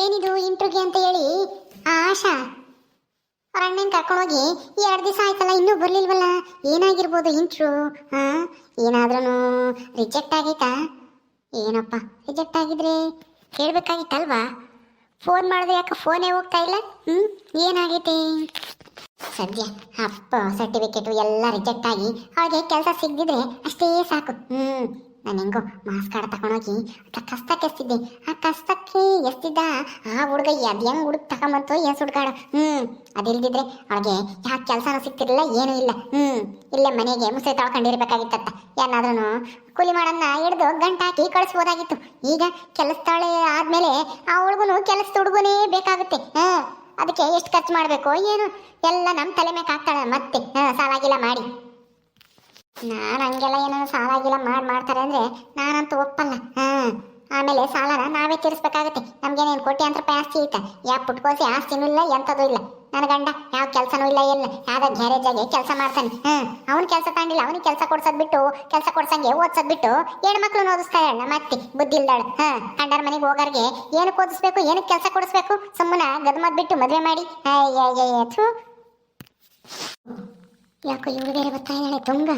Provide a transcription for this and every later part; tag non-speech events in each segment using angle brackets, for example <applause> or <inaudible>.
ಏನಿದು ಇಂಟ್ರಿಗೆ ಅಂತ ಹೇಳಿ? ಆ ಆಶಾ ಅವ್ರ ಅಣ್ಣನ ಕರ್ಕೊಂಡೋಗಿ ಎರಡು ದಿವಸ ಆಯ್ತಲ್ಲ, ಇನ್ನೂ ಬರ್ಲಿಲ್ವಲ್ಲ? ಏನಾಗಿರ್ಬೋದು ಇಂಟ್ರು ಹಾ ಏನಾದ್ರೂ ರಿಜೆಕ್ಟ್ ಆಗೈತಾ? ಏನಪ್ಪ ರಿಜೆಕ್ಟ್ ಆಗಿದ್ರೆ ಹೇಳ್ಬೇಕಾಗಿತ್ತಲ್ವಾ ಫೋನ್ ಮಾಡಿದ್ರೆ ಯಾಕೆ ಫೋನೇ ಹೋಗ್ತಾ ಇಲ್ಲ? ಹ್ಞೂ ಏನಾಗೈತೆ? ಸದ್ಯ ಅಪ್ಪ ಸರ್ಟಿಫಿಕೇಟು ಎಲ್ಲ ರಿಜೆಕ್ಟ್ ಆಗಿ ಅವ್ರಿಗೆ ಕೆಲಸ ಸಿಗದಿದ್ರೆ ಅಷ್ಟೇ ಸಾಕು. ಹ್ಞೂ ನಾನು ಹೆಂಗೋ ಮಾಸ್ ಕಾರ್ಡ್ ತಗೊಂಡೋಗಿ ಕಸ್ತಕ್ಕೆ ಎಸ್ತಿದ್ದೆ, ಆ ಕಸ್ತಕ್ಕೆ ಎಸ್ತಿದ್ದ? ಆ ಹುಡುಗ ಅದು ಹೆಂಗ್ ಹುಡುಗ ತಗೊಂಬಂತು ಎಸ್ ಹುಡ್ಗಾಡ ಹ್ಞೂ ಅದಿಲ್ದಿದ್ರೆ ಅವಳಿಗೆ ಯಾಕೆ ಕೆಲಸನೂ ಸಿಗ್ತಿರ್ಲಿಲ್ಲ, ಏನೂ ಇಲ್ಲ. ಹ್ಞೂ ಇಲ್ಲೇ ಮನೆಗೆ ಮುಸೆ ತೊಳ್ಕೊಂಡಿರ್ಬೇಕಾಗಿತ್ತತ್ತ ಏನಾದ್ರೂ ಕೂಲಿ ಮಾಡನ್ನ ಹಿಡಿದು ಗಂಟು ಹಾಕಿ ಕಳಿಸ್ಬೋದಾಗಿತ್ತು. ಈಗ ಕೆಲಸದಾಳೆ ಆದ್ಮೇಲೆ ಆ ಹುಡುಗನು ಕೆಲಸದ ಹುಡುಗನೇ ಬೇಕಾಗುತ್ತೆ. ಹಾಂ, ಅದಕ್ಕೆ ಎಷ್ಟು ಖರ್ಚು ಮಾಡಬೇಕು ಏನು. ಎಲ್ಲ ನಮ್ಮ ತಲೆ ಮೇಲೆ ಹಾಕ್ತಾಳೆ ಮತ್ತೆ. ಹಾಂ, ಸಾಲಾಗಿಲ್ಲ ಮಾಡಿ. ನಾನು ಹಂಗೆಲ್ಲ ಏನಾದ್ರು ಸಾಲ ಮಾಡಿ ಮಾಡ್ತಾರೆ ಅಂದ್ರೆ ನಾನಂತೂ ಒಪ್ಪಲ್ಲ. ಹಾಂ. ಆಮೇಲೆ ಸಾಲನ ನಾವೇ ತೀರಿಸ್ಬೇಕಾಗತ್ತೆ. ನಮ್ಗೇನೇನು ಕೋಟಿ ಅಂತ ರೂಪಾಯಿ ಆಸ್ತಿ ಐತೆ? ಯಾವ ಪುಟ್ಕೋಸಿ ಆಸ್ತಿನೂ ಇಲ್ಲ, ಎಂಥದ್ದು ಇಲ್ಲ. ನನ್ನ ಗಂಡ ಯಾವ ಕೆಲಸನೂ ಇಲ್ಲ ಇಲ್ಲ ಯಾವ್ದೋ ಗ್ಯಾರೇಜಾಗೆ ಕೆಲಸ ಮಾಡ್ತಾನೆ. ಹಾಂ. ಅವ್ನು ಕೆಲಸ ತಗೊಂಡಿಲ್ಲ ಅವ್ನಿಗೆ ಕೆಲಸ ಕೊಡ್ಸೋದು ಬಿಟ್ಟು, ಕೆಲಸ ಕೊಡ್ಸಂಗೆ ಓದ್ಸೋದು ಬಿಟ್ಟು ಹೆಣ್ಮಕ್ಳು ಓದಿಸ್ತಾ ಹೇಳ ಮತ್ತೆ ಬುದ್ಧಿ ಇಲ್ದಾಳು. ಹಾಂ. ಕಂಡರ ಮನೆಗೆ ಹೋಗೋರಿಗೆ ಏನಕ್ಕೆ ಓದಿಸ್ಬೇಕು, ಏನಕ್ಕೆ ಕೆಲಸ ಕೊಡಿಸ್ಬೇಕು? ಸುಮ್ಮನೆ ಗದ್ಮದ್ ಬಿಟ್ಟು ಮದುವೆ ಮಾಡಿ. ಯಾಕೋ ಇವಳು ಬೇರೆ ಬರ್ತಾ ಇದ್ದಾಳೆ, ತುಂಗ.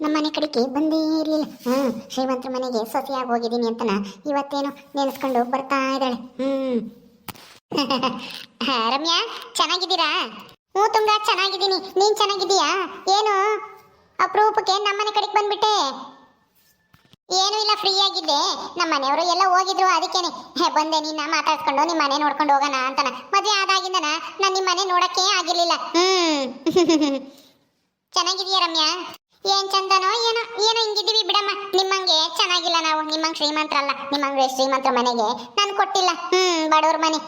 ನಮ್ಮ ಮನೆ ಕಡೆಗೆ ಬಂದೇ ಇರಲಿಲ್ಲ. ಹ್ಞೂ ಶ್ರೀಮಂತರ ಮನೆಗೆ ಸೊಸೆಯಾಗಿ ಹೋಗಿದ್ದೀನಿ ಅಂತನ ಇವತ್ತೇನು ನೆನೆಸ್ಕೊಂಡು ಬರ್ತಾ ಇದ್ದಾಳೆ. ಹ್ಞೂ <laughs> ರಮ್ಯಾ, ಚೆನ್ನಾಗಿದ್ದೀರಾ? ಹ್ಞೂ ತುಂಗ, ಚೆನ್ನಾಗಿದ್ದೀನಿ. ನೀನು ಚೆನ್ನಾಗಿದ್ದೀಯಾ? ಏನು? ಅಪರೂಪಕ್ಕೆ ನಮ್ಮ ಮನೆ ಕಡೆಗೆ ಬಂದ್ಬಿಟ್ಟೆ. ಏನೂ ಇಲ್ಲ ಫ್ರೀ ಆಗಿದ್ದೆ. ನಮ್ಮ ಮನೆಯವರು ಎಲ್ಲ ಹೋಗಿದ್ರು ಅದಕ್ಕೇನೆ. ಬಂದೆ, ನಿನ್ನ ಮಾತಾಡ್ಸ್ಕೊಂಡು ನಿಮ್ಮ ಮನೆ ನೋಡ್ಕೊಂಡು ಹೋಗೋಣ ಅಂತನ. ಮದುವೆ ಆದಾಗಿಂದನ ನಾನು ನಿಮ್ಮ ಮನೆ ನೋಡಕ್ಕೆ ಆಗಿರಲಿಲ್ಲ. ಹ್ಞೂ <laughs> ಚೆನ್ನಾಗಿದೆಯಾ ರಮ್ಯಾ? ಏನ್ ಚಂದನೋ ಏನೋ ಏನೋ ಹಿಂಗಿದ್ದೀವಿ ಬಿಡಮ್ಮ. ನಿಮ್ಮಂಗೆ ಚೆನ್ನಾಗಿಲ್ಲ ನಾವು. ನಿಮ್ಮಂಗ್ ಶ್ರೀಮಂತರಲ್ಲ. ನಿಮ್ಮಂಗೆ ಶ್ರೀಮಂತರ ಮನೆಗೆ ನಾನು ಕೊಟ್ಟಿಲ್ಲ. ಹ್ಮ್, ಬಡವ್ರ ಮನೆ.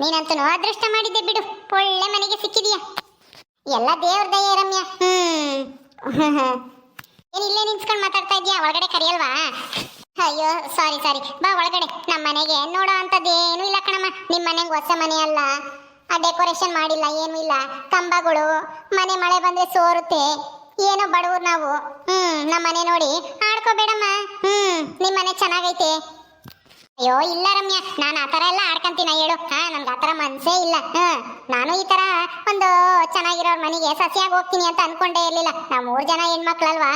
ನೀನಂತೂ ಅದೃಷ್ಟ ಮಾಡಿದ್ದೆ ಬಿಡು. ಒಳ್ಳೆ ಮನೆಗೆ ಸಿಕ್ಕಿದೀಯ. ಎಲ್ಲ ದೇವ್ರ ದಯ ರಮ್ಯ. ಹ್ಮ್. <laughs> ಏನ್ ಇಲ್ಲೇ ನಿಂತ್ಕೊಂಡು ಮಾತಾಡ್ತಾ ಇದೀಯಾ ಒಳಗಡೆ ಕರಿಯಲ್ವಾ? ಅಯ್ಯೋ ಸಾರಿ ಸಾರಿ ಬಾ ಒಳಗಡೆ. ನಮ್ಮ ಮನೆಗೆ ನೋಡೋ ಅಂಥದ್ದೇನು ಇಲ್ಲ ಕಣಮ್ಮ. ನಿಮ್ಮ ಮನೆಗೆ ಹೊಸ ಮನೆ ಅಲ್ಲ. ಆ ಡೆಕೋರೇಷನ್ ಮಾಡಿಲ್ಲ, ಏನೂ ಇಲ್ಲ. ಕಂಬಗಳು ಮನೆ ಮಳೆ ಬಂದ್ರೆ ಸೋರುತ್ತೆ. ಏನೋ ಬಡವ್ರು ನಾವು. ಹ್ಮ್ ನಮ್ಮ ಮನೆ ನೋಡಿ. ಆಡ್ಕೋಬೇಡಮ್ಮ. ಹ್ಮ್ ನಿಮ್ಮ ಮನೆ ಚೆನ್ನಾಗೈತೆ. ಅಯ್ಯೋ, ಇಲ್ಲ ರಮ್ಯಾ, ನಾನು ಆ ತರ ಎಲ್ಲ ಆಡ್ಕಂತೀನ ಹೇಳು. ಹಾ, ನನ್ಗೆ ಆ ಥರ ಮನ್ಸೇ ಇಲ್ಲ. ನಾನು ಈ ತರ ಒಂದು ಚೆನ್ನಾಗಿರೋ ಮನೆಗೆ ಸಸಿಯಾಗಿ ಹೋಗ್ತೀನಿ ಅಂತ ಅನ್ಕೊಂಡೇ ಇರಲಿಲ್ಲ. ನಾವು ಮೂರು ಜನ ಹೆಣ್ಮಕ್ಳಲ್ವಾ?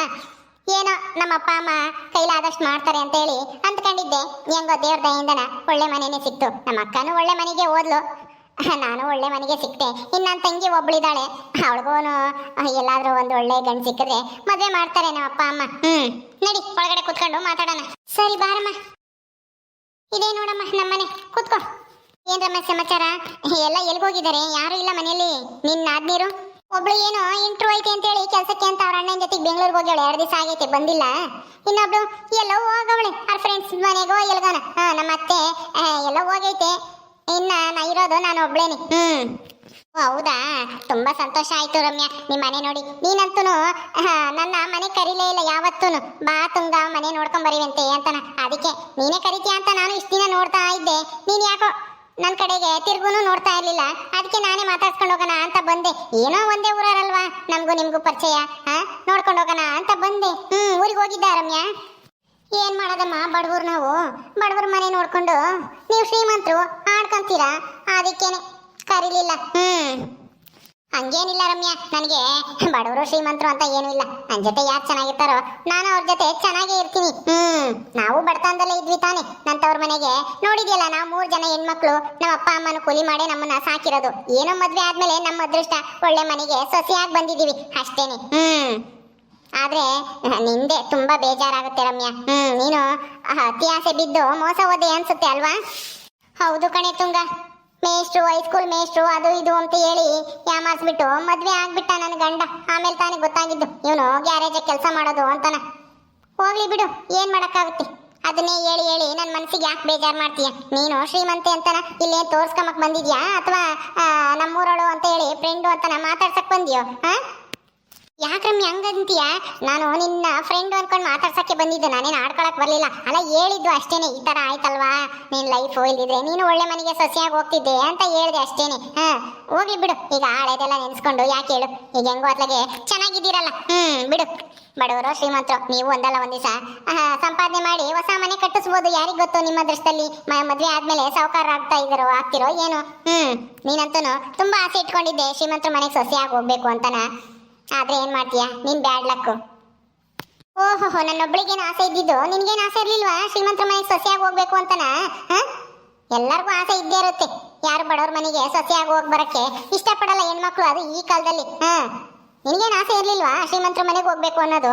ಏನೋ ನಮ್ಮ ಅಪ್ಪ, ಅಮ್ಮ ಕೈಲಾದಷ್ಟು ಮಾಡ್ತಾರೆ ಅಂತ ಹೇಳಿ ಅಂದ್ಕೊಂಡಿದ್ದೆ ಹೆಂಗೋ ದೇವ್ರ ದಯಿಂದನ ಒಳ್ಳೆ ಮನೆನೇ ಸಿಕ್ತು. ನಮ್ಮ ಅಕ್ಕನೂ ಒಳ್ಳೆ ಮನೆಗೆ ಓದ್ಲು ನಾನು ಒಳ್ಳೆ ಮನೆಗೆ ಸಿಕ್ತೆ ಇನ್ನು ನನ್ನ ತಂಗಿ ಒಬ್ಳಿದಾಳೆ. ಅವಳಿಗೋನು ಎಲ್ಲಾದರೂ ಒಂದು ಒಳ್ಳೆ ಗಂಡು ಸಿಕ್ಕಿದ್ರೆ ಮದುವೆ ಮಾಡ್ತಾರೆ ನಮ್ಮ ಅಪ್ಪ, ಅಮ್ಮ. ಹ್ಮ್, ನಡಿ, ಒಳಗಡೆ ಕುತ್ಕೊಂಡು ಮಾತಾಡೋಣ. ಸರಿ, ಬಾರಮ್ಮ. ಇದೇ ನೋಡಮ್ಮ, ನಮ್ಮನೆ. ಕೂತ್ಕೋ. ಏನ್ ರಮ್ಮ ಸಮಾಚಾರ? ಎಲ್ಲ ಎಲ್ಗೋಗಿದ್ದಾರೆ? ಯಾರು ಇಲ್ಲ ಮನೆಯಲ್ಲಿ? ನಿನ್ನ ಆದ್ಮೀರು ಒಬ್ಳು ಏನೋ ಇಂಟ್ರೂ ಐತೆ ಅಂತೇಳಿ ಕೆಲಸಕ್ಕೆ ಅಂತ ಅವ್ರ ಅಣ್ಣನ ಜೊತೆಗೆ ಬೆಂಗಳೂರಿಗೆ ಹೋಗ್ಯಾಳೆ. ಎರಡು ದಿವಸ ಆಗೈತೆ, ಬಂದಿಲ್ಲ. ಇನ್ನೊಬ್ಳು ಎಲ್ಲೋ ಹೋಗವಳೆ. ಅವ್ರ ಫ್ರೆಂಡ್ಸ್ ಮನೆಗೋ, ಎಲ್ಗಾನ. ಹಾ ನಮ್ಮ ಅತ್ತೆ ಎಲ್ಲೋ ಹೋಗೈತೆ. ಇನ್ನ ನಾ ಇರೋದು ನಾನು ಒಬ್ಳೇನೆ. ಹ್ಮ್. ಹೌದಾ? ತುಂಬಾ ಸಂತೋಷ ಆಯ್ತು ರಮ್ಯಾ. ನಿಮ್ ಮನೆ ನೋಡಿ. ನೀನಂತೂ ನನ್ನ ಮನೆ ಕರೀಲೇ ಇಲ್ಲ ಯಾವತ್ತೂನು. ಬಾ ತುಂಗ ಮನೆ ನೋಡ್ಕೊಂಡ್ ಬರೀವಂತೆ ಅಂತನ. ಅದಕ್ಕೆ ನೀನೇ ಕರಿತೀಯ ಅಂತ ನಾನು ಇಷ್ಟ ದಿನ ನೋಡ್ತಾ ಇದ್ದೆ. ನೀನ್ ಯಾಕೋ ನನ್ನ ಕಡೆಗೆ ತಿರ್ಗುನು ನೋಡ್ತಾ ಇರ್ಲಿಲ್ಲ. ಅದಕ್ಕೆ ನಾನೇ ಮಾತಾಡ್ಸ್ಕೊಂಡು ಹೋಗೋಣ ಅಂತ ಬಂದೆ. ಏನೋ ಒಂದೇ ಊರಲ್ವಾ? ನಮಗೂ ನಿಮ್ಗೂ ಪರಿಚಯ ಹಾ? ನೋಡ್ಕೊಂಡು ಹೋಗೋಣ ಅಂತ ಬಂದೆ. ಹ್ಮ್ ಊರಿಗೆ ಹೋಗಿದ್ದ ರಮ್ಯಾ? ಏನ್ ಮಾಡೋದಮ್ಮ ಬಡವ್ರು ನಾವು? ಬಡವ್ರ ಮನೆ ನೋಡ್ಕೊಂಡು. ನೀವು ಶ್ರೀಮಂತರು ಆಡ್ಕೊಂತೀರಾ ಅದಕ್ಕೇನೆ. ಕರೀಲಿಲ್ಲ. ಹ್ಮ್. ಹಂಗೇನಿಲ್ಲ ರಮ್ಯಾ. ನನಗೆ ಬಡವರು ಶ್ರೀಮಂತರು ಅಂತ ಏನೂ ಇಲ್ಲ. ನನ್ನ ಜೊತೆ ಯಾರು ಚೆನ್ನಾಗಿರ್ತಾರೋ ನಾನು ಅವ್ರ ಜೊತೆ ಚೆನ್ನಾಗೇ ಇರ್ತೀನಿ. ಹ್ಮ್. ನಾವು ಬಡತನದಲ್ಲೇ ಇದ್ವಿ ತಾನೆ. ನಂತವ್ರ ಮನೆಗೆ ನೋಡಿದ್ಯಲ್ಲ ನಾವು ಮೂರು ಜನ ಹೆಣ್ಮಕ್ಳು ನಮ್ಮ ಅಪ್ಪ ಅಮ್ಮನ ಕೂಲಿ ಮಾಡಿ ನಮ್ಮನ್ನ ಸಾಕಿರೋದು. ಏನೋ ಮದ್ವೆ ಆದ್ಮೇಲೆ ನಮ್ಮ ಅದೃಷ್ಟ ಒಳ್ಳೆ ಮನೆಗೆ ಸೊಸೆಯಾಗಿ ಬಂದಿದೀವಿ ಅಷ್ಟೇನೆ. ಹ್ಮ್. ಆದ್ರೆ ನಿಂದೆ ತುಂಬಾ ಬೇಜಾರಾಗುತ್ತೆ ರಮ್ಯಾ. ಹ್ಮ್. ನೀನು ಅತಿ ಆಸೆ ಬಿದ್ದು ಮೋಸ ಓದೆ ಅನ್ಸುತ್ತೆ ಅಲ್ವಾ? ಹೌದು ಕಣೆ ತುಂಗ. ಮೇಷ್ಟ್ರು ಹೈಸ್ಕೂಲ್ ಮೇಷ್ಟ್ರು, ಅದು ಇದು ಅಂತ ಹೇಳಿ ಯಾಮಾಸ್ಬಿಟ್ಟು ಮದ್ವೆ ಆಗ್ಬಿಟ್ಟ ನನ್ನ ಗಂಡ. ಆಮೇಲೆ ತಾನೇ ಗೊತ್ತಾಗಿದ್ದು. ಇವನು ಗ್ಯಾರೇಜ್ ಕೆಲಸ ಮಾಡೋದು ಅಂತಾನ. ಹೋಗ್ಲಿ ಬಿಡು, ಏನ್ ಮಾಡಕ್ಕಾಗುತ್ತೆ? ಅದನ್ನೇ ಹೇಳಿ ಹೇಳಿ ನನ್ನ ಮನಸ್ಸಿಗೆ ಯಾಕೆ ಬೇಜಾರು ಮಾಡ್ತೀಯ? ನೀನು ಶ್ರೀಮಂತೆ ಅಂತನ? ಇಲ್ಲೇ ತೋರ್ಸ್ಕೊಂಬಕ್ ಬಂದಿದ್ಯಾ? ಅಥವಾ ನಮ್ಮೂರಳು ಅಂತ ಹೇಳಿ ಫ್ರೆಂಡು ಅಂತನ ಮಾತಾಡ್ಸಕ್ ಬಂದಿಯೋ ಹಾ ಯಾಕ್ರಮ್ಮಿ ಹಂಗಂತೀಯ? ನಾನು ನಿನ್ನ ಫ್ರೆಂಡ್ ಅನ್ಕೊಂಡು ಮಾತಾಡ್ಸಕ್ಕೆ ಬಂದಿದ್ದೆ. ನಾನೇನು ಆಡ್ಕೊಳಕ್ ಬರಲಿಲ್ಲ. ಅಲ್ಲ, ಹೇಳಿದ್ದು ಅಷ್ಟೇನೆ. ಈ ತರ ಆಯ್ತಲ್ವಾ? ನಿನ್ ಲೈಫ್ ಇಲ್ದಿದ್ರೆ ನೀನು ಒಳ್ಳೆ ಮನೆಗೆ ಸಸಿಯಾಗಿ ಹೋಗ್ತಿದ್ದೆ ಅಂತ ಹೇಳ್ದೆ ಅಷ್ಟೇನೆ. ಹಾ, ಹೋಗ್ಲಿ ಬಿಡು. ಈಗ ಹಳೆದೆಲ್ಲ ನೆನ್ಸ್ಕೊಂಡು, ಯಾಕೆ ಹೇಳು? ಈಗ ಹೆಂಗೋ ಅತ್ಲಾಗೆ ಚೆನ್ನಾಗಿದ್ದೀರಲ್ಲ. ಹ್ಮ್, ಬಿಡು. ಬಡವರು ಶ್ರೀಮಂತರು, ನೀವು ಒಂದಲ್ಲ ಒಂದ್ ದಿವಸ. ಸಂಪಾದನೆ ಮಾಡಿ ಹೊಸ ಮನೆ ಕಟ್ಟಿಸ್ಬೋದು. ಯಾರಿಗೆ ಗೊತ್ತು ನಿಮ್ಮ ದೃಷ್ಟದಲ್ಲಿ ಮದುವೆ ಆದ್ಮೇಲೆ ಸಾವುಕಾರ ಆಗ್ತಾ ಇದ್ದಾರೋ, ಆಗ್ತಿರೋ ಏನು? ಹ್ಮ್ ನೀನಂತೂ ತುಂಬಾ ಆಸೆ ಇಟ್ಕೊಂಡಿದ್ದೆ. ಶ್ರೀಮಂತರ ಮನೆಗೆ ಸೊಸೆಯಾಗಿ ಹೋಗ್ಬೇಕು ಅಂತನ. ಆದ್ರೆ ಏನ್ ಮಾಡ್ತೀಯ? ನಿನ್ ಬ್ಯಾಡ್ ಲಕ್ ಓಹೋ ನನ್ನೊಬ್ಳಿಗೇನು ಆಸೆ ಇದ್ದಿದ್ದು? ನಿನ್ಗೇನು ಆಸೆ ಇರ್ಲಿಲ್ವಾ? ಶ್ರೀಮಂತರ ಮನೆಗೆ ಸೊಸೆಯಾಗಿ ಹೋಗ್ಬೇಕು ಅಂತನ? ಎಲ್ಲರಿಗೂ ಆಸೆ ಇದ್ದೇ ಇರುತ್ತೆ. ಯಾರು ಬಡವ್ರ ಮನೆಗೆ ಸೊಸೆಯಾಗಿ ಹೋಗಿ ಬರಕ್ಕೆ? ಇಷ್ಟಪಡಲ್ಲ ಹೆಣ್ಮಕ್ಳು ಅದು ಈ ಕಾಲದಲ್ಲಿ. ಹ? ನಿನ್ಗೇನು ಆಸೆ ಇರ್ಲಿಲ್ವಾ? ಶ್ರೀಮಂತರ ಮನೆಗೆ ಹೋಗ್ಬೇಕು ಅನ್ನೋದು?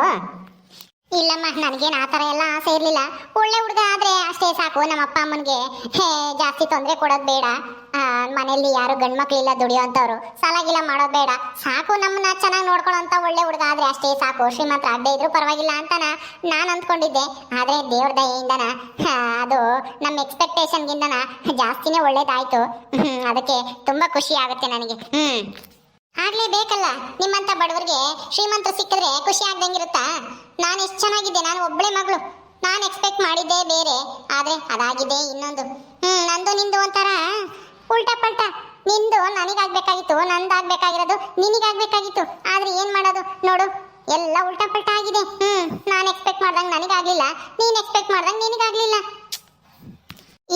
ಇಲ್ಲಮ್ಮ, ನನಗೇನು ಆ ಥರ ಎಲ್ಲ ಆಸೆ ಇರಲಿಲ್ಲ. ಒಳ್ಳೆ ಹುಡುಗ ಆದ್ರೆ ಅಷ್ಟೇ ಸಾಕು ನಮ್ಮ ಅಪ್ಪ ಅಮ್ಮನಿಗೆ. ಹೇ, ಜಾಸ್ತಿ ತೊಂದರೆ ಕೊಡೋದು ಬೇಡ. ಮನೆಯಲ್ಲಿ ಯಾರು ಗಂಡು ಇಲ್ಲ ದುಡಿಯೋಂಥವ್ರು ಸಾಲ ಗೀಲ ಮಾಡೋದು ಬೇಡ. ಸಾಕು ನಮ್ಮನ್ನ ಚೆನ್ನಾಗಿ ನೋಡ್ಕೊಳ್ಳೋಂಥ ಒಳ್ಳೆ ಹುಡುಗ ಆದ್ರೆ ಅಷ್ಟೇ ಸಾಕು. ಶ್ರೀಮಂತ ಆಗದೆ ಇದ್ರೂ ಪರವಾಗಿಲ್ಲ ಅಂತನ ನಾನು ಅಂದ್ಕೊಂಡಿದ್ದೆ. ಆದರೆ ದೇವ್ರ ದಯೆಯಿಂದನ ಅದು ನಮ್ಮ ಎಕ್ಸ್ಪೆಕ್ಟೇಷನ್ಗಿಂತನ ಜಾಸ್ತಿನೇ ಒಳ್ಳೇದಾಯಿತು. ಅದಕ್ಕೆ ತುಂಬಾ ಖುಷಿ ಆಗುತ್ತೆ ನನಗೆ. ಹ್ಮ್. ಆಗ್ಲೇ ಬೇಕಲ್ಲ ನಿಮ್ಮಂತ ಬಡವರಿಗೆ ಶ್ರೀಮಂತ ಸಿಕ್ಕಿದ್ರೆ ಖುಷಿ ಆಗ್ದಂಗಿರುತ್ತಾ? ನಾನು ಎಷ್ಟು ಚೆನ್ನಾಗಿದ್ದೆ, ನಾನು ಒಬ್ಬಳೆ ಮಗಳು. ನಾನು ಎಕ್ಸ್ಪೆಕ್ಟ್ ಮಾಡಿದ್ದೆ ಬೇರೆ, ಆದ್ರೆ ಅದಾಗಿದೆ ಇನ್ನೊಂದು. ಹ್ಮ್, ನಂದು ನಿಂದು ಒಂಥರ. ಉಲ್ಟಾ ಪಲ್ಟಾ. ನಿಂದು ನನಗಾಗ್ಬೇಕಾಗಿತ್ತು, ನಂದಾಗ್ಬೇಕಾಗಿರೋದು ನಿನಗಾಗ್ಬೇಕಾಗಿತ್ತು. ಆದ್ರೆ ಏನ್ ಮಾಡೋದು? ನೋಡು, ಎಲ್ಲ ಉಲ್ಟಾ ಪಲ್ಟಾ ಆಗಿದೆ. ಹ್ಮ್, ನಾನು ಎಕ್ಸ್ಪೆಕ್ಟ್ ಮಾಡ್ದಂಗೆ ನನಗಾಗ್ಲಿಲ್ಲ, ನೀನ್ ಎಕ್ಸ್ಪೆಕ್ಟ್ ಮಾಡ್ದಂಗೆ ನಿನಗಾಗ್ಲಿಲ್ಲ.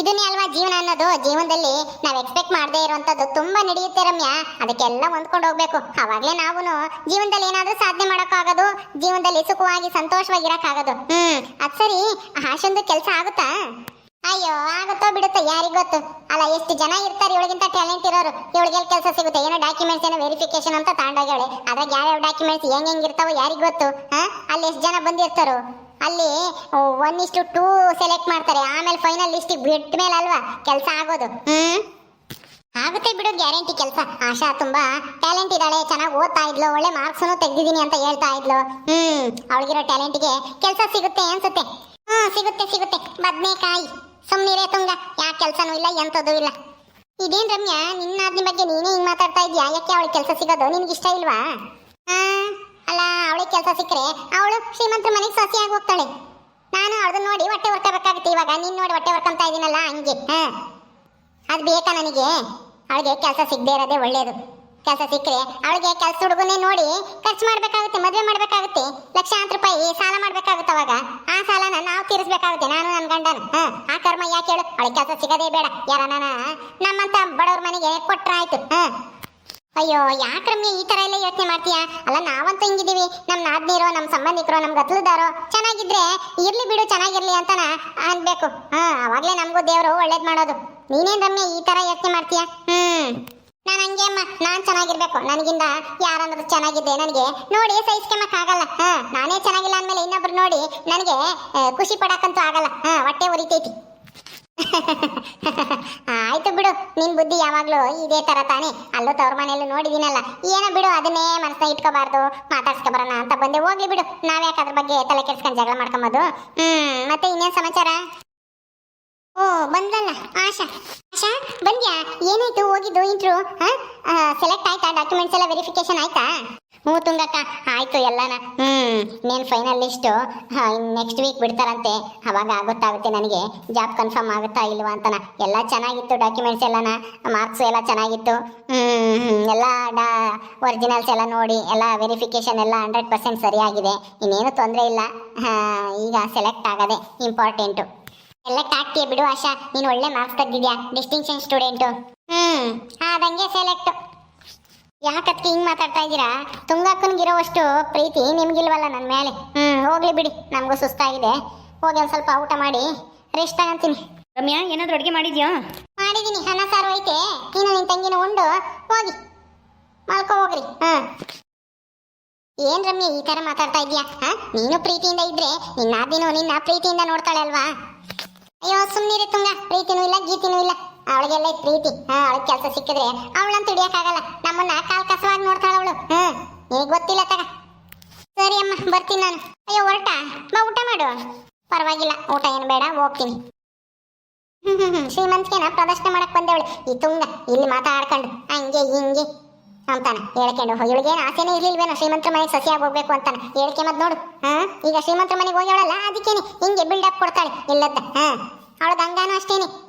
ಇದನ್ನೇ ಅಲ್ವಾ ಜೀವನ ಅನ್ನೋದು? ಜೀವನದಲ್ಲಿ ನಾವ್ ಎಕ್ಸ್ಪೆಕ್ಟ್ ಮಾಡದೇ ಇರುವಂತದ್ದು ತುಂಬಾ ನಡೆಯುತ್ತೆ ರಮ್ಯಾ. ಅದಕ್ಕೆಲ್ಲ ಹೊಂದ್ಕೊಂಡು ಹೋಗ್ಬೇಕು. ಅವಾಗ್ಲೇ ನಾವು ಜೀವನದಲ್ಲಿ ಏನಾದ್ರೂ ಸಾಧನೆ ಮಾಡೋಕ್ಕಾಗೋದು, ಜೀವನದಲ್ಲಿ ಸುಖವಾಗಿ ಸಂತೋಷವಾಗಿ ಇರಕ್ಕಾಗೋದು ಹ್ಮ್, ಅದ್ ಸರಿ. ಆಶಂದು ಕೆಲಸ ಆಗುತ್ತಾ? ಅಯ್ಯೋ, ಆಗುತ್ತೋ ಬಿಡುತ್ತೋ ಯಾರಿಗ್ ಗೊತ್ತು? ಅಲ್ಲ, ಎಷ್ಟು ಜನ ಇರ್ತಾರೆ ಇವಳಿಗಿಂತ ಟ್ಯಾಲೆಂಟ್ ಇರೋರು. ಇವಳಿಗೆ ಕೆಲಸ ಸಿಗುತ್ತೆ? ಏನೋ ಡಾಕ್ಯುಮೆಂಟ್ಸ್ ಏನೋ ವೆರಿಫಿಕೇಶನ್ ಅಂತ ತಾಂಡೋಗ್ಯಾಳೆ ಅದ್ರಾಗ ಯಾವ್ಯಾವ ಡಾಕ್ಯುಮೆಂಟ್ಸ್ ಹೆಂಗ್ ಹೆಂಗ್ ಇರ್ತಾವೋ ಯಾರಿಗ್ ಗೊತ್ತು? ಹಾ? ಅಲ್ಲಿ ಎಷ್ಟು ಜನ ಬಂದಿರ್ತಾರೋ? ಅಲ್ಲಿ ಒನ್ ಇಷ್ಟು ಟೂ ಸೆಲೆಕ್ಟ್ ಮಾಡ್ತಾರೆ. ಆಮೇಲೆ ಫೈನಲ್ ಲಿಸ್ಟ್ ಬಿಟ್ಟ ಮೇಲೆ ಅಲ್ವಾ? ಕೆಲಸ ಆಗೋದು. ಹ್ಮ್? ಆಗುತ್ತೆ ಬಿಡು ಗ್ಯಾರಂಟಿ ಕೆಲಸ. ಆಶಾ ತುಂಬಾ ಟ್ಯಾಲೆಂಟ್ ಇದ್ದಾಳೆ, ಚೆನ್ನಾಗಿ ಓದ್ತಾ ಇದ್ಲು, ಒಳ್ಳೆ ಮಾರ್ಕ್ಸ್ ತೆಗ್ದಿದ್ದೀನಿ ಅಂತ ಹೇಳ್ತಾ ಇದ್ಲು. ಹ್ಮ್, ಅವಳಿಗಿರೋ ಟ್ಯಾಲೆಂಟಿಗೆ ಕೆಲಸ ಸಿಗುತ್ತೆ ಅನ್ಸುತ್ತೆ. ಹ್ಮ್, ಸಿಗುತ್ತೆ ಸಿಗುತ್ತೆ. ಬದ್ನೇಕಾಯಿ. ಸುಮ್ನಿರೇ ತುಂಗ. ಯಾಕೆ ಕೆಲಸನೂ ಇಲ್ಲ ಎಂಥದ್ದು ಇಲ್ಲ. ಇದೇನ್ ರಮ್ಯಾ? ನಿನ್ನ ಆದ್ನಿ ಬಗ್ಗೆ ನೀನೇ ಹಿಂಗ್ ಮಾತಾಡ್ತಾ ಇದ್ಯಾ? ಯಾಕೆ ಅವಳಿಗೆ ಕೆಲಸ ಸಿಗೋದು? ನಿನ್ಗೆ ಇಷ್ಟ ಇಲ್ವಾ ಅಲ್ಲ, ಅವಳಿಗೆ ಕೆಲಸ ಸಿಕ್ಕರೆ ಅವಳು ಶ್ರೀಮಂತರ ಮನೆಗೆ ಸೊಸೆಯಾಗಿ ಹೋಗ್ತಾಳೆ. ನಾನು ಅವಳನ್ನ ನೋಡಿ ಹೊಟ್ಟೆ ಹೊರ್ಕೋಬೇಕಾಗುತ್ತೆ ಇವಾಗ. ನೀನ್ ನೋಡಿ ಹೊಟ್ಟೆ ಹೊರ್ಕೊಂತ ಇದೀನಲ್ಲ, ಹಂಗೆ. ಹಾ. ಅದು ಬೇಕಾ ನನಗೆ? ಅವಳಿಗೆ ಕೆಲಸ ಸಿಗದೆ ಇರೋದೇ ಒಳ್ಳೇದು. ಕೆಲಸ ಸಿಕ್ಕರೆ ಅವಳಿಗೆ ಕೆಲಸ ಹುಡುಗನೇ ನೋಡಿ ಖರ್ಚು ಮಾಡಬೇಕಾಗುತ್ತೆ, ಮದುವೆ ಮಾಡ್ಬೇಕಾಗುತ್ತೆ, ಲಕ್ಷಾಂತರ ರೂಪಾಯಿ ಸಾಲ ಮಾಡಬೇಕಾಗುತ್ತೆ ಅವಾಗ. ಆ ಸಾಲನ ನಾವು ತೀರಿಸಬೇಕಾಗುತ್ತೆ, ನಾನು ನನ್ನ ಗಂಡನ. ಹಾಂ. ಆ ಕರ್ಮ ಯಾಕೆ ಹೇಳು? ಅವಳಿಗೆ ಕೆಲಸ ಸಿಗೋದೇ ಬೇಡ. ಯಾರನ ನಮ್ಮಂತ ಬಡವ್ರ ಮನೆಗೆ ಕೊಟ್ರ ಆಯ್ತು ಹಾ. ಅಯ್ಯೋ ಯಾಕ್ರಮ್ಯ ಈ ತರ ಎಲ್ಲ ಯೋಚನೆ ಮಾಡ್ತೀಯಾ? ಅಲ್ಲ, ನಾವಂತ ಹಿಂಗಿದೀವಿ ನಮ್ ನಾದ್ನೀರೋ, ನಮ್ ಸಂಬಂಧಿಕರು, ನಮ್ ಗತ್ಲದಾರೋ ಚೆನ್ನಾಗಿದ್ರೆ ಇರ್ಲಿ ಬಿಡು, ಚೆನ್ನಾಗಿರ್ಲಿ ಅಂತನ ಅನ್ಬೇಕು. ಹಾ, ಅವಾಗ್ಲೇ ನಮಗೂ ದೇವ್ರು ಒಳ್ಳೇದ್ ಮಾಡೋದು. ನೀನೇನ್ ರಮ್ಯ ಈ ತರ ಯೋಚನೆ ಮಾಡ್ತೀಯಾ? ಹ್ಮ್. ನಾನು ಹಂಗೆ, ಅಮ್ಮ. ನಾನ್ ಚೆನ್ನಾಗಿರ್ಬೇಕು. ನನಗಿಂದ ಯಾರಂದ್ರೆ ಚೆನ್ನಾಗಿದೆ ನನಗೆ ನೋಡಿ ಸಹಿಸ್ಕೊಂಬಕ್ ಆಗಲ್ಲ. ಹಾ, ನಾನೇ ಚೆನ್ನಾಗಿಲ್ಲ ಅಂದ್ಮೇಲೆ ಇನ್ನೊಬ್ರು ನೋಡಿ ನನಗೆ ಖುಷಿ ಪಡಕಂತೂ ಆಗಲ್ಲ. ಹಾ, ಹೊಟ್ಟೆ ಉರಿತೈತಿ. <laughs> ಆಯ್ತು ಬಿಡು, ನಿನ್ ಬುದ್ಧಿ ಯಾವಾಗ್ಲೂ ಇದೇ ತರ ತಾನೇ. ಅಲ್ಲೂ ತವ್ರ ಮನೆಯಲ್ಲೂ ನೋಡಿದೀನಲ್ಲ. ಏನೋ ಬಿಡು, ಅದನ್ನೇ ಮನಸ್ನ ಇಟ್ಕೋಬಾರ್ದು. ಮಾತಾಡ್ಸ್ಕೊ ಬರೋಣ ಅಂತ ಬಂದೆ. ಹೋಗ್ಲಿ ಬಿಡು. ನಾವ್ಯಾಕೆ ಅದ್ರ ಬಗ್ಗೆ ತಲೆ ಕೆಡ್ಸ್ಕೊಂಡ್ ಜಗಳ ಮಾಡ್ಕೊಂಬೋದು ಹ್ಮ್, ಮತ್ತೆ ಇನ್ನೇನ್ ಸಮಾಚಾರ? ಓ ಬಂದ್ರಲ್ಲ ಆಶಾ. ಆಶಾ, ಬಂದ್ಯಾ? ಏನಾಯ್ತು? ಹೋಗಿದ್ದು, ಇಂಟ್ರು? ಸೆಲೆಕ್ಟ್ ಆಯ್ತಾ? ಡಾಕ್ಯುಮೆಂಟ್ಸ್ ಎಲ್ಲ ವೆರಿಫಿಕೇಶನ್ ಆಯ್ತಾ? ಹ್ಞೂ ತುಂಗಕ್ಕ ಆಯ್ತು ಎಲ್ಲಾನ. ಹ್ಮ್ ನೀನ್ ಫೈನಲ್ ಲಿಸ್ಟ್ ನೆಕ್ಸ್ಟ್ ವೀಕ್ ಬಿಡ್ತಾರಂತೆ. ಅವಾಗ ಆಗುತ್ತಾಗುತ್ತೆ ನನಗೆ. ಜಾಬ್ ಕನ್ಫರ್ಮ್ ಆಗುತ್ತಾ ಇಲ್ವಾ ಅಂತನ. ಎಲ್ಲ ಚೆನ್ನಾಗಿತ್ತು ಡಾಕ್ಯುಮೆಂಟ್ಸ್ ಎಲ್ಲನ. ಮಾರ್ಕ್ಸ್ ಎಲ್ಲ ಚೆನ್ನಾಗಿತ್ತು. ಹ್ಮ್, ಎಲ್ಲ ಡಾ ಒರಿಜಿನಲ್ಸ್ ಎಲ್ಲ ನೋಡಿ ಎಲ್ಲ ವೆರಿಫಿಕೇಶನ್ ಎಲ್ಲ ಹಂಡ್ರೆಡ್ ಪರ್ಸೆಂಟ್ ಸರಿಯಾಗಿದೆ. ಇನ್ನೇನು ತೊಂದರೆ ಇಲ್ಲ. ಈಗ ಸೆಲೆಕ್ಟ್ ಆಗದೆ ಇಂಪಾರ್ಟೆಂಟು ಸೆಲೆಕ್ಟ್ ಆಗ್ತೀಯ ಬಿಡು ಆಶಾ. ನೀನು ಒಳ್ಳೆ ಮಾರ್ಕ್ಸ್ ತೆಗ್ದಿದ್ಯಾ? ಡಿಸ್ಟಿಂಕ್ಷನ್ ಸ್ಟೂಡೆಂಟು ಹ್ಮ್ ಆದಂಗೆ ಸೆಲೆಕ್ಟ್ ಯಾಕತ್ಗೆ ಹಿಂಗ್ ಮಾತಾಡ್ತಾ ಇದ್ದೀರಾ? ತುಂಗಕ್ಕನ್ಗಿರೋವಷ್ಟು ಪ್ರೀತಿ ನಿಮ್ಗಿಲ್ವಲ್ಲ ನನ್ನ ಮೇಲೆ. ಹ್ಮ್ ಹೋಗ್ಲಿ ಬಿಡಿ ನಮಗೂ ಸುಸ್ತಾಗಿದೆ. ಹೋಗಿ ಒಂದ್ ಸ್ವಲ್ಪ ಊಟ ಮಾಡಿ ರೆಸ್ಟ್ ತಗೊಂತೀನಿ. ರಮ್ಯಾ ಏನಾದ್ರು ಅಡುಗೆ ಮಾಡಿದ್ಯಾ? ಮಾಡಿದ್ದೀನಿ ಅನ್ನ ಸಾರು ಐತೆ. ನೀನು ನಿನ್ನ ತಂಗಿನ ಉಂಡು ಹೋಗಿ. ಮಲ್ಕೊ ಹೋಗ್ರಿ. ಹಾ ಏನ್ ರಮ್ಯ ಈ ತರ ಮಾತಾಡ್ತಾ ಇದೀಯಾ ಹಾ? ನೀನು ಪ್ರೀತಿಯಿಂದ ಇದ್ರೆ ನಿನ್ನ ದಿನ ನಿನ್ನ ಪ್ರೀತಿಯಿಂದ ನೋಡ್ತಾಳೆ ಅಲ್ವಾ? ಅಯ್ಯೋ ಸುಮ್ಮನಿರಿ ತುಂಗ ಪ್ರೀತಿನೂ ಇಲ್ಲ ಗೀತಿನೂ ಇಲ್ಲ. ಅವಳಿಗೆಲ್ಲ ಪ್ರೀತಿ, ಹಾ, ಅವಳಿಗೆ ಕೆಲಸ ಸಿಕ್ಕಿದ್ರೆ ಅವಳಂತ ಹಿಡಿಯಕ್ಕಾಗಲ್ಲ. ನಮ್ಮನ್ನ ಕಾಲ್ ಕಸವಾಗಿ ನೋಡ್ತಾಳ ಅವಳು. ಹ್ಮ್ ಈಗ ಗೊತ್ತಿಲ್ಲ ತಗ. ಸರಿ ಅಮ್ಮ, ಬರ್ತೀನಿ ನಾನು. ಅಯ್ಯೋ, ಹೊರಟ. ಬಾ, ಊಟ ಮಾಡು. ಪರವಾಗಿಲ್ಲ, ಊಟ ಏನು ಬೇಡ, ಹೋಗ್ತೀನಿ. ಶ್ರೀಮಂತಿಕೆನ ಪ್ರದರ್ಶನ ಮಾಡಕ್ ಬಂದವಳು. ಈ ತುಂಗ, ಇಲ್ಲಿ ಮಾತಾಡ್ಕೊಂಡು. ಹಂಗೆ, ಹಿಂಗೆ ಅಂತಾನೆ. ಹೇಳ್ಕೊಂಡು ಇವಳಿಗೇನು ಆಸೆನೇ ಇರ್ಲಿಲ್ವೇನೋ? ಶ್ರೀಮಂತರ ಮನೆಗೆ ಸಸಿ ಹೋಗ್ಬೇಕು ಅಂತಾನೆ. ಹೇಳಿಕೆ ಮತ್ ನೋಡು. ಹಾ, ಈಗ ಶ್ರೀಮಂತರ ಮನೆಗೆ ಹೋಗ್ಯವಳಲ್ಲ ಅದಕ್ಕೇನೆ. ಹಿಂಗೆ ಬಿಲ್ಡಪ್ ಕೊಡ್ತಾಳೆ. ಇಲ್ಲದ ಹಾ. ಅವಳು ಗಂಗಾನು ಅಷ್ಟೇನೆ.